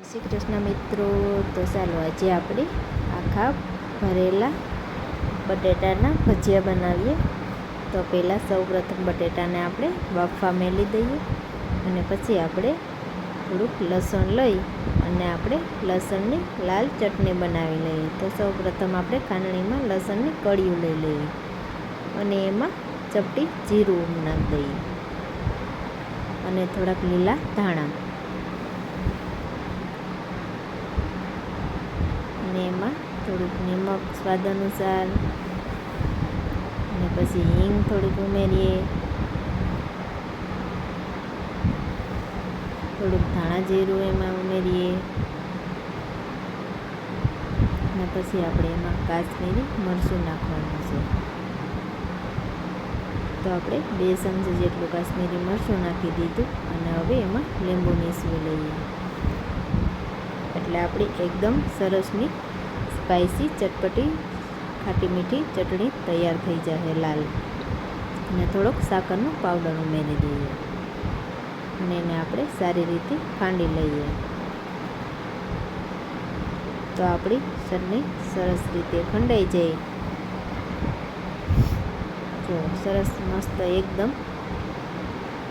શ્રી કૃષ્ણ મિત્રો, તો ચાલો આજે આપણે આખા ભરેલા બટેટાના ભજીયા બનાવીએ. તો પહેલાં સૌપ્રથમ બટેટાને આપણે બાફવા મેલી દઈએ અને પછી આપણે થોડુંક લસણ લઈ અને આપણે લસણની લાલ ચટણી બનાવી લઈએ. તો સૌપ્રથમ આપણે કાંદણીમાં લસણની કળીઓ લઈ લઈએ અને એમાં ચપટી જીરું નાખી દઈએ અને થોડાક લીલા ધાણા એમાં થોડુંક નિમક સ્વાદ અનુસાર અને પછી હિંગ થોડીક ઉમેરીએ. થોડુંક ધાણા જીરું એમાં ઉમેરીએ. અને પછી આપણે એમાં કાશ્મીરી મરચું નાખવાનું છે. તો આપણે બે ચમચી જેટલું કાશ્મીરી મરચું નાખી દીધું, અને હવે એમાં લીંબુ નીસવી લઈએ. એટલે આપણી એકદમ સરસની સ્પાઇસી, ચટપટી, ખાટી મીઠી ચટણી તૈયાર થઈ જશે લાલ. અને થોડોક સાકરનો પાવડર ઉમેરી દઈએ. અને એને આપણે સારી રીતે ખાંડી લઈએ. તો આપણી ચટણી સરસ રીતે ખંડાઈ જાય. જો સરસ મસ્ત એકદમ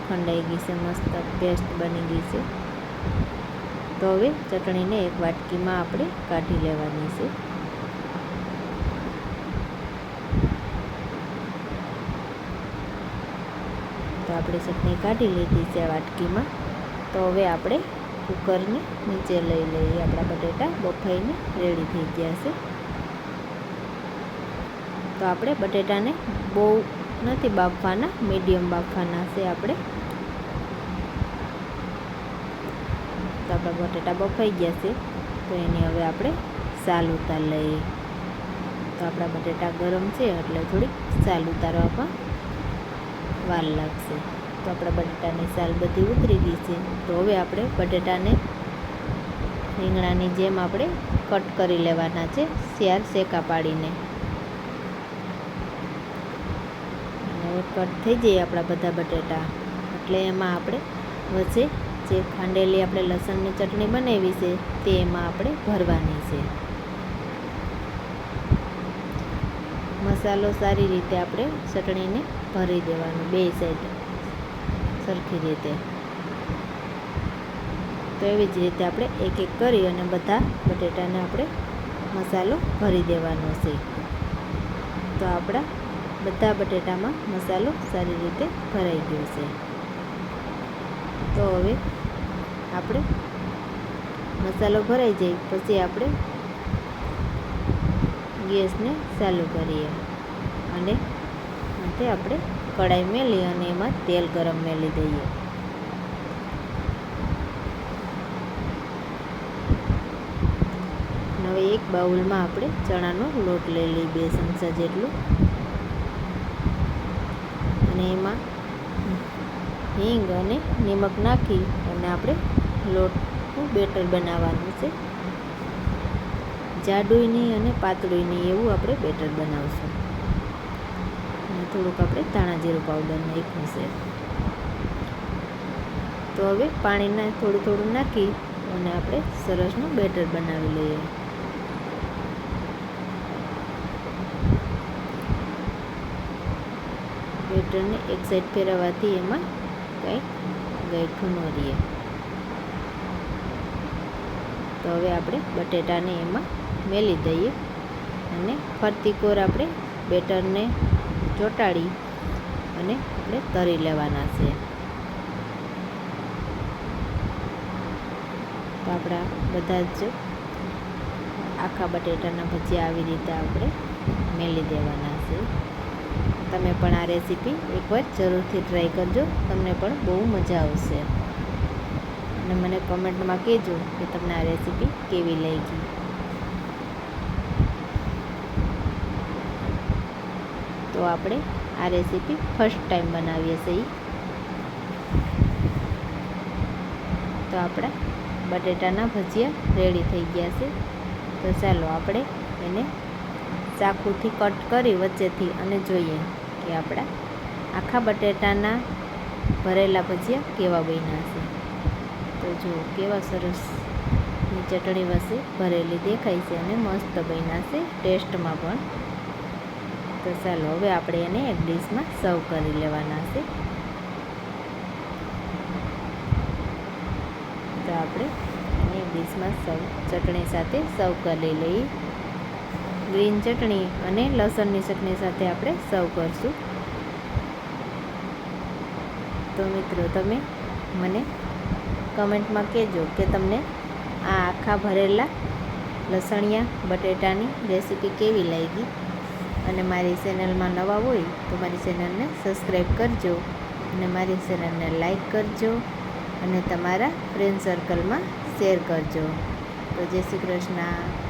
ખંડાઈ ગઈ છે, મસ્ત પેસ્ટ બની ગઈ છે. તો હવે ચટણીને એક વાટકીમાં આપણે કાઢી લેવાની છે. તો આપણે ચટણી કાઢી લીધી છે વાટકીમાં. તો હવે આપણે કુકરને નીચે લઈ લઈએ. આપણા બટેટા બફાઈને રેડી થઈ ગયા છે. તો આપણે બટેટાને બહુ નથી બાફવાના, મીડિયમ બાફવાના છે આપણે. તો આપણા બટેટા બફાઈ ગયા છે. તો એની હવે આપણે સાલ ઉતાર લઈએ. તો આપણા બટેટા ગરમ છે એટલે થોડીક સાલ ઉતારવામાં વાર લાગશે. તો આપણા બટેટાની સાલ બધી ઉતરી ગઈ છે. તો હવે આપણે બટેટાને રીંગણાની જેમ આપણે કટ કરી લેવાના છે શિયાર શેકા પાડીને. હવે કટ થઈ જાય આપણા બધા બટેટા. એટલે એમાં આપણે વચ્ચે જે ખાંડેલી આપણે લસણની ચટણી બનાવી છે તે એમાં આપણે ભરવાની છે. મસાલો સારી રીતે આપણે ચટણીને ભરી દેવાનો, બે સાઈડ સરખી રીતે. તો એવી જ રીતે આપણે એક એક કરી અને બધા બટેટાને આપણે મસાલો ભરી દેવાનો છે. તો આપણા બધા બટેટામાં મસાલો સારી રીતે ભરાઈ ગયો છે. તો હવે આપણે મસાલો ભરાઈ જાય, પછી આપણે ગેસને ચાલુ કરીએ. અને તે આપણે કડાઈ મેલી અને એમાં તેલ ગરમ મેલી દઈએ. હવે એક બાઉલમાં આપણે ચણાનો લોટ લઈ લઈએ બે ચમચા જેટલું. અને એમાં હિંગ અને નિમક નાખી અને આપણે લોટનું બેટર બનાવવાનું છે. જાડુંય નહીં અને પાતળુંય નહીં એવું આપણે બેટર બનાવશું. અને થોડુંક આપણે ધાણા જીરું પાવડર નાખ્યું છે તો હવે પાણીના થોડું થોડું નાખી અને આપણે સરસનું બેટર બનાવી લઈએ. બેટરને એક સાઈડ ફેરવવાથી એમાં કંઈ ગઈઠું ન રહીએ. તો હવે આપણે બટેટાને એમાં મેલી દઈએ અને ફરતી કોર આપણે બેટરને ચોંટાડી અને આપણે તરી લેવાના છે. તો આપણા બધા જ આખા બટેટાના ભજીયા આવી રીતે આપણે મેલી દેવાના છે. તમે પણ આ રેસીપી એકવાર જરૂરથી ટ્રાય કરજો, તમને પણ બહુ મજા આવશે. અને મને કમેન્ટમાં કહેજો કે તમને આ રેસીપી કેવી લાગી. તો આપણે આ રેસીપી ફર્સ્ટ ટાઈમ બનાવીએ છીએ. તો આપણા બટેટાના ભજીયા રેડી થઈ ગયા છે. તો ચાલો આપણે એને ચાકુથી કટ કરી વચ્ચેથી અને જોઈએ કે આપણા આખા બટેટાના ભરેલા ભજીયા કેવા બન્યા છે. તો જુઓ કેવા સરસ ચટણી વસે ભરેલી દેખાય છે અને મસ્ત બન્યા છે. ટેસ્ટમાં પણ તો ચાલો હવે આપણે એને એક ડીશમાં સર્વ કરી લેવાના છે. તો આપણે એને એક ડીશમાં સર્વ, ચટણી સાથે સર્વ કરી લઈએ. ગ્રીન ચટણી અને લસણની ચટણી સાથે આપણે સર્વ કરશું. તો મિત્રો તમે મને કમેન્ટમાં કહેજો કે તમને આ આખા ભરેલા લસણિયા, બટેટાની રેસીપી કેવી લાગી? અને મારી ચેનલમાં નવા હોય તો મારી ચેનલને સબસ્ક્રાઈબ કરજો અને મારી ચેનલને લાઈક કરજો અને તમારા ફ્રેન્ડ સર્કલમાં શેર કરજો. તો જય શ્રી કૃષ્ણ.